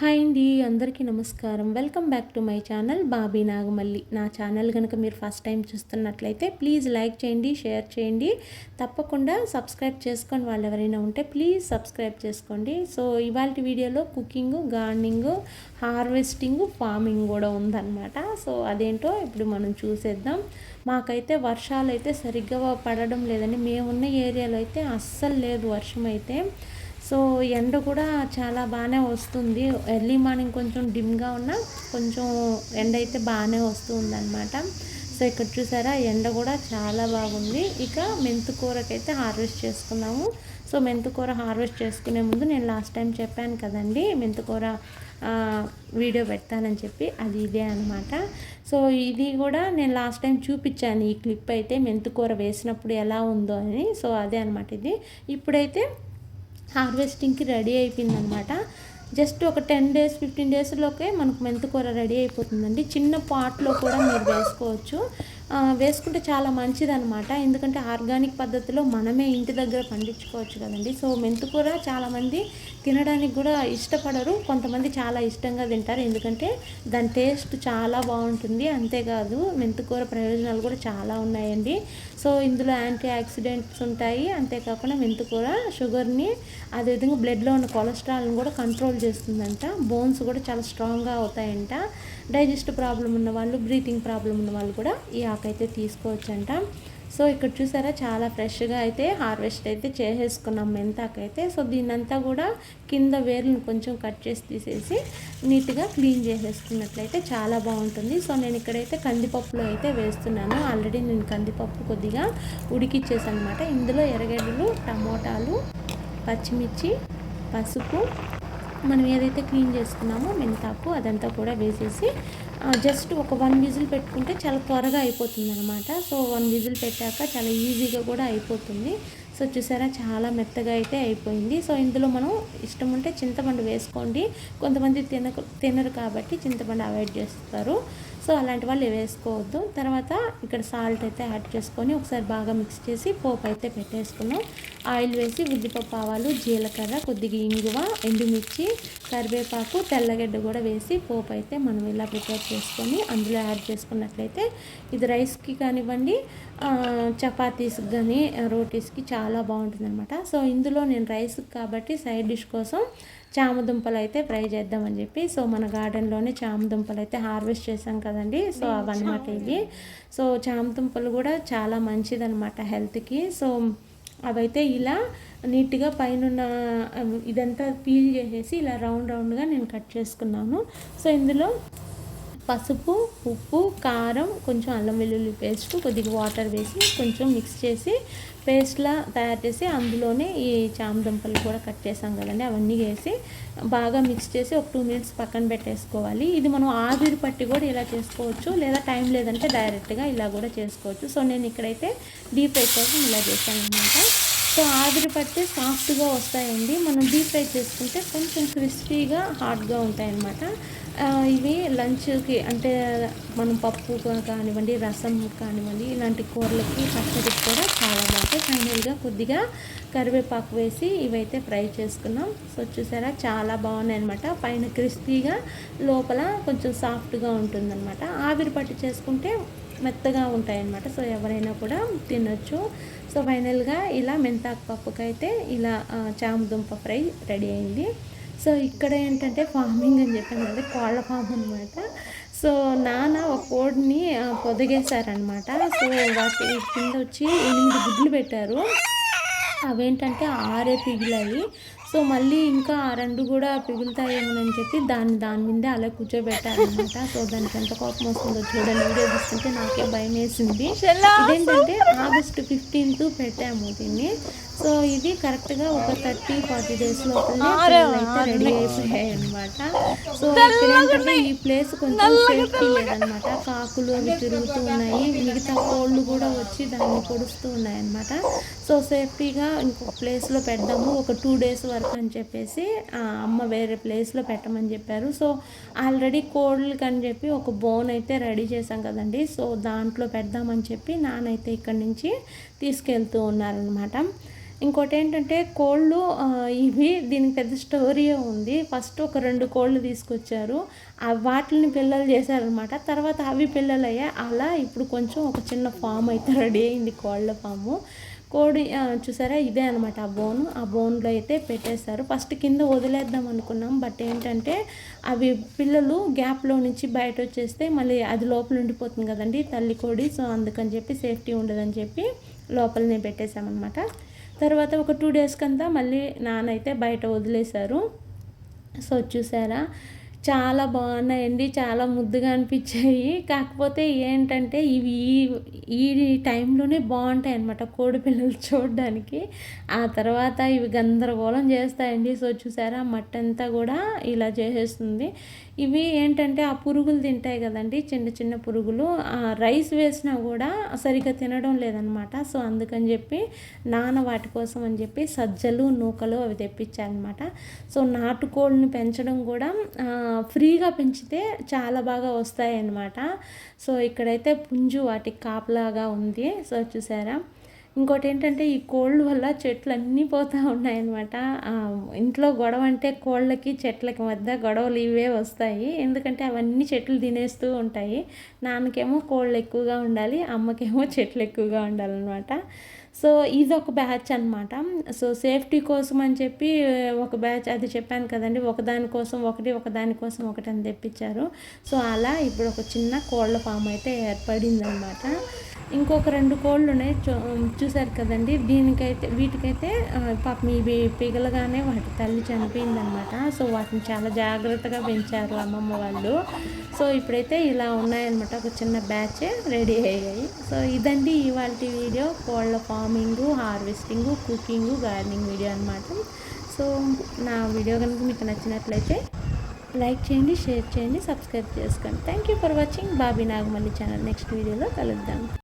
Hi అండి అందరికీ నమస్కారం. Welcome back to my channel Bobby Nagamalli. నా ఛానల్ కనుక మీరు ఫస్ట్ టైం చూస్తున్నట్లయితే ప్లీజ్ లైక్ చేయండి షేర్ చేయండి. తప్పకుండా సబ్స్క్రైబ్ చేసుకొని వాళ్ళు ఎవరైనా ఉంటే ప్లీజ్ సబ్స్క్రైబ్ చేసుకోండి. సో ఇవాళ వీడియోలో కుకింగ్ గార్డెనింగ్ హార్వెస్టింగ్ ఫార్మింగ్ కూడా ఉందన్నమాట. సో అదేంటో ఇప్పుడు మనం చూసేద్దాం. మాకైతే వర్షాలు అయితే సరిగ్గా పడడం లేదండి. మేమున్న ఏరియాలో అయితే అస్సలు లేదు వర్షం అయితే. సో ఎండ కూడా చాలా బాగానే వస్తుంది. ఎర్లీ మార్నింగ్ కొంచెం డిమ్గా ఉన్న కొంచెం ఎండ అయితే బాగానే వస్తుంది అనమాట సో ఇక్కడ చూసారా ఎండ కూడా చాలా బాగుంది. ఇక మెంతుకూరకైతే హార్వెస్ట్ చేసుకున్నాము. సో మెంతుకూర హార్వెస్ట్ చేసుకునే ముందు నేను లాస్ట్ టైం చెప్పాను కదండి మెంతుకూర వీడియో పెడతానని చెప్పి అది ఇదే అనమాట సో ఇది కూడా నేను లాస్ట్ టైం చూపించాను ఈ క్లిప్ అయితే మెంతుకూర వేసినప్పుడు ఎలా ఉందో అని. సో అదే అనమాట ఇది. ఇప్పుడైతే హార్వెస్టింగ్కి రెడీ అయిపోయిందనమాట. జస్ట్ ఒక టెన్ డేస్ ఫిఫ్టీన్ డేస్లోకే మనకు మెంతికూర రెడీ అయిపోతుందండి. చిన్న పాట్లో కూడా మీరు వేసుకోవచ్చు. వేసుకుంటే చాలా మంచిదనమాట. ఎందుకంటే ఆర్గానిక్ పద్ధతిలో మనమే ఇంటి దగ్గర పండించుకోవచ్చు కదండి. సో మెంతికూర చాలామంది తినడానికి కూడా ఇష్టపడరు. కొంతమంది చాలా ఇష్టంగా తింటారు. ఎందుకంటే దాని టేస్ట్ చాలా బాగుంటుంది. అంతేకాదు మెంతికూర ప్రయోజనాలు కూడా చాలా ఉన్నాయండి. సో ఇందులో యాంటీ ఆక్సిడెంట్స్ ఉంటాయి. అంతేకాకుండా మెంతికూర షుగర్ని అదేవిధంగా బ్లడ్లో ఉన్న కొలెస్ట్రాల్ని కూడా కంట్రోల్ చేస్తుందంట. బోన్స్ కూడా చాలా స్ట్రాంగ్గా అవుతాయంట. డైజెస్ట్ ప్రాబ్లం ఉన్న వాళ్ళు బ్రీతింగ్ ప్రాబ్లం ఉన్న వాళ్ళు కూడా ఈ ఆకైతే తీసుకోవచ్చంట. సో ఇక్కడ చూసారా చాలా ఫ్రెష్గా అయితే హార్వెస్ట్ అయితే చేసేసుకున్నాం మెంతాకైతే. సో దీన్నంతా కూడా కింద వేర్లను కొంచెం కట్ చేసి తీసేసి నీట్గా క్లీన్ చేసేసుకున్నట్లయితే చాలా బాగుంటుంది. సో నేను ఇక్కడైతే కందిపప్పులో అయితే వేస్తున్నాను. ఆల్రెడీ నేను కందిపప్పు కొద్దిగా ఉడికిచ్చేసాను అనమాట ఇందులో ఎర్రగడ్డలు టమోటాలు పచ్చిమిర్చి పసుపు మనం ఏదైతే క్లీన్ చేసుకున్నామో మెంతాకు అదంతా కూడా వేసేసి జస్ట్ ఒక వన్ విజిల్ పెట్టుకుంటే చాలా త్వరగా అయిపోతుంది అనమాట సో వన్ విజిల్ పెట్టాక చాలా ఈజీగా కూడా అయిపోతుంది. సో చూసారా? చాలా మెత్తగా అయితే అయిపోయింది. సో ఇందులో మనం ఇష్టం ఉంటే చింతపండు వేసుకోండి. కొంతమంది తిన తినరు కాబట్టి చింతపండు అవాయిడ్ చేస్తారు. సో అలాంటి వాళ్ళు వేసుకోవద్దు. తర్వాత ఇక్కడ సాల్ట్ అయితే యాడ్ చేసుకొని ఒకసారి బాగా మిక్స్ చేసి పోపు అయితే పెట్టేసుకున్నాం. ఆయిల్ వేసి ఉద్దిపప్పు ఆవాలు జీలకర్ర కొద్దిగా ఇంగువ ఎండుమిర్చి కరివేపాకు తెల్లగడ్డ కూడా వేసి పోపు అయితే మనం ఇలా ప్రిపేర్ చేసుకొని అందులో యాడ్ చేసుకున్నట్లయితే ఇది రైస్కి కానివ్వండి చపాతీస్కి కానీ రోటీస్కి చాలా బాగుంటుంది అనమాట సో ఇందులో నేను రైస్కి కాబట్టి సైడ్ డిష్ కోసం చామదుంపలు అయితే ఫ్రై చేద్దామని చెప్పి సో మన గార్డెన్లోనే చామదుంపలు అయితే హార్వెస్ట్ చేసాం కదండి. సో అవన్నమాట ఇవి సో చామదుంపలు కూడా చాలా మంచిదనమాట హెల్త్కి. సో అవైతే ఇలా నీట్గా పైన ఇదంతా పీల్ చేసేసి ఇలా రౌండ్ రౌండ్గా నేను కట్ చేసుకున్నాను. సో ఇందులో పసుపు ఉప్పు కారం కొంచెం అల్లం వెల్లుల్లి పేస్ట్ కొద్దిగా వాటర్ వేసి కొంచెం మిక్స్ చేసి పేస్ట్లా తయారు చేసి అందులోనే ఈ చామదుంపలు కూడా కట్ చేసాం కదండి. అవన్నీ వేసి బాగా మిక్స్ చేసి ఒక టూ మినిట్స్ పక్కన పెట్టేసుకోవాలి. ఇది మనం ఆవిరి పట్టి కూడా ఇలా చేసుకోవచ్చు లేదా టైం లేదంటే డైరెక్ట్గా ఇలా కూడా చేసుకోవచ్చు. సో నేను ఇక్కడైతే డీప్ ఫ్రై కోసం ఇలా చేశాను అనమాట సో ఆవిరి సాఫ్ట్గా వస్తాయండి. మనం డీప్ ఫ్రై చేసుకుంటే కొంచెం క్రిస్పీగా హాట్గా ఉంటాయి అన్నమాట ఇవి లంచ్కి అంటే మనం పప్పు కానివ్వండి రసం కానివ్వండి ఇలాంటి కూరలకి పచ్చడికి కూడా చాలా బాగుంటాయి ఫైనల్గా కొద్దిగా కరివేపాకు వేసి ఇవైతే ఫ్రై చేసుకున్నాం. సో చూసారా చాలా బాగున్నాయి అనమాట పైన క్రిస్పీగా లోపల కొంచెం సాఫ్ట్గా ఉంటుందన్నమాట. ఆవిరి పట్టి చేసుకుంటే మెత్తగా ఉంటాయన్నమాట. సో ఎవరైనా కూడా తినొచ్చు. సో ఫైనల్గా ఇలా మెంతాకు పప్పుకైతే ఇలా చామదుంప ఫ్రై రెడీ అయింది. సో ఇక్కడ ఏంటంటే ఫార్మింగ్ అని చెప్పాను అంటే కోళ్ళ ఫామ్ అనమాట సో నాన్న ఒక కోడిని పొదిగేశారనమాట సో వాటి కింద వచ్చి ఎనిమిది గుడ్లు పెట్టారు. అవేంటంటే ఆరే పిగిలాయి సో మళ్ళీ ఇంకా ఆ రెండు కూడా పిగులుతాయేమోనని చెప్పి దాన్ని దాని మీదే అలా కూర్చోబెట్టారనమాట. సో దానికి ఎంత కోపం వస్తుందో చూడండి. వీడియో తీసుకుంటే నాకే భయం వేసింది. ఇదేంటంటే ఆగస్ట్ ఫిఫ్టీన్త్ పెట్టాము దీన్ని. సో ఇది కరెక్ట్గా ఒక థర్టీ ఫార్టీ డేస్ అయితే రెడీ అయిపోయాయి అనమాట సో ఏంటంటే ఈ ప్లేస్ కొంచెం సేఫ్టీ లేదనమాట కాకులు అవి తిరుగుతూ ఉన్నాయి. మిగతా కోళ్ళు కూడా వచ్చి దాన్ని పొడుస్తూ ఉన్నాయి అనమాట సో సేఫ్టీగా ఇంకొక ప్లేస్లో పెడదాము. ఒక టూ డేస్ వరకు అని చెప్పేసి అమ్మ వేరే ప్లేస్లో పెట్టమని చెప్పారు. సో ఆల్రెడీ కోళ్ళకి అని చెప్పి ఒక బోన్ అయితే రెడీ చేశాం కదండి. సో దాంట్లో పెడదామని చెప్పి నానైతే ఇక్కడి నుంచి తీసుకెళ్తూ ఉన్నారనమాట ఇంకోటి ఏంటంటే కోళ్ళు ఇవి దీనికి పెద్ద స్టోరీ ఉంది. ఫస్ట్ ఒక రెండు కోళ్ళు తీసుకొచ్చారు. వాటిని పిల్లలు చేశారనమాట తర్వాత అవి పిల్లలు అలా ఇప్పుడు కొంచెం ఒక చిన్న ఫామ్ అయితే రెడీ అయింది కోళ్ళ ఫాము కోడి చూసారా? ఇదే అనమాట ఆ బోన్. ఆ బోన్లో అయితే పెట్టేశారు. ఫస్ట్ కింద వదిలేద్దాం అనుకున్నాం. బట్ ఏంటంటే అవి పిల్లలు గ్యాప్లో నుంచి బయట వచ్చేస్తే మళ్ళీ అది లోపల ఉండిపోతుంది కదండి తల్లి కోడి. సో అందుకని చెప్పి సేఫ్టీ ఉండదని చెప్పి లోపలనే పెట్టేశామన్నమాట. తర్వాత ఒక టూ డేస్ కంతా మళ్ళీ నాన్న అయితే బయట వదిలేశారు. సో చూసారా? చాలా బాగున్నాయండి చాలా ముద్దుగా అనిపించాయి. కాకపోతే ఏంటంటే ఇవి ఈ ఈ టైంలోనే బాగుంటాయి అన్నమాట కోడి పిల్లలు చూడడానికి. ఆ తర్వాత ఇవి గందరగోళం చేస్తాయండి. సో చూసారా? మట్టి అంతా కూడా ఇలా చేసేస్తుంది. ఇవి ఏంటంటే ఆ పురుగులు తింటాయి కదండి చిన్న చిన్న పురుగులు. ఆ రైస్ వేసినా కూడా సరిగ్గా తినడం లేదనమాట సో అందుకని చెప్పి నాన్న వాటి కోసం అని చెప్పి సజ్జలు నూకలు అవి తెప్పించారనమాట సో నాటుకోళ్ళని పెంచడం కూడా ఫ్రీగా పెంచితే చాలా బాగా వస్తాయి అన్నమాట సో ఇక్కడైతే పుంజు వాటికి కాపలాగా ఉంది. సో చూసారా? ఇంకోటి ఏంటంటే ఈ కోళ్ళు వల్ల చెట్లు అన్నీ పోతూ ఉన్నాయన్నమాట. ఇంట్లో గొడవ అంటే కోళ్ళకి చెట్లకి మధ్య గొడవలు ఇవే వస్తాయి. ఎందుకంటే అవన్నీ చెట్లు తినేస్తూ ఉంటాయి. నాన్నకేమో కోళ్ళు ఎక్కువగా ఉండాలి అమ్మకేమో చెట్లు ఎక్కువగా ఉండాలన్నమాట. సో ఇది ఒక బ్యాచ్ అనమాట సో సేఫ్టీ కోసం అని చెప్పి ఒక బ్యాచ్ అది చెప్పాను కదండి ఒకదాని కోసం ఒకటి ఒకదాని కోసం ఒకటి అని తెప్పించారు. సో అలా ఇప్పుడు ఒక చిన్న కోళ్ళ ఫామ్ అయితే ఏర్పడింది అనమాట ఇంకొక రెండు కోళ్ళు ఉన్నాయి చూ చూసారు కదండి. దీనికైతే వీటికైతే పాపం ఇవి పిగలగానే వాటి తల్లి చనిపోయిందనమాట సో వాటిని చాలా జాగ్రత్తగా పెంచారు అమ్మమ్మ వాళ్ళు. సో ఇప్పుడైతే ఇలా ఉన్నాయన్నమాట. ఒక చిన్న బ్యాచ్ రెడీ అయ్యాయి. సో ఇదండి ఇవాళ వీడియో. కోళ్ళ farming harvesting cooking gardening video అనమాట సో నా వీడియో కనుక మీకు నచ్చినట్లయితే లైక్ చేయండి షేర్ చేయండి సబ్స్క్రైబ్ చేసుకోండి. Thank you for watching. Bobby Nagamalli channel. Next వీడియోలో కలుద్దాం.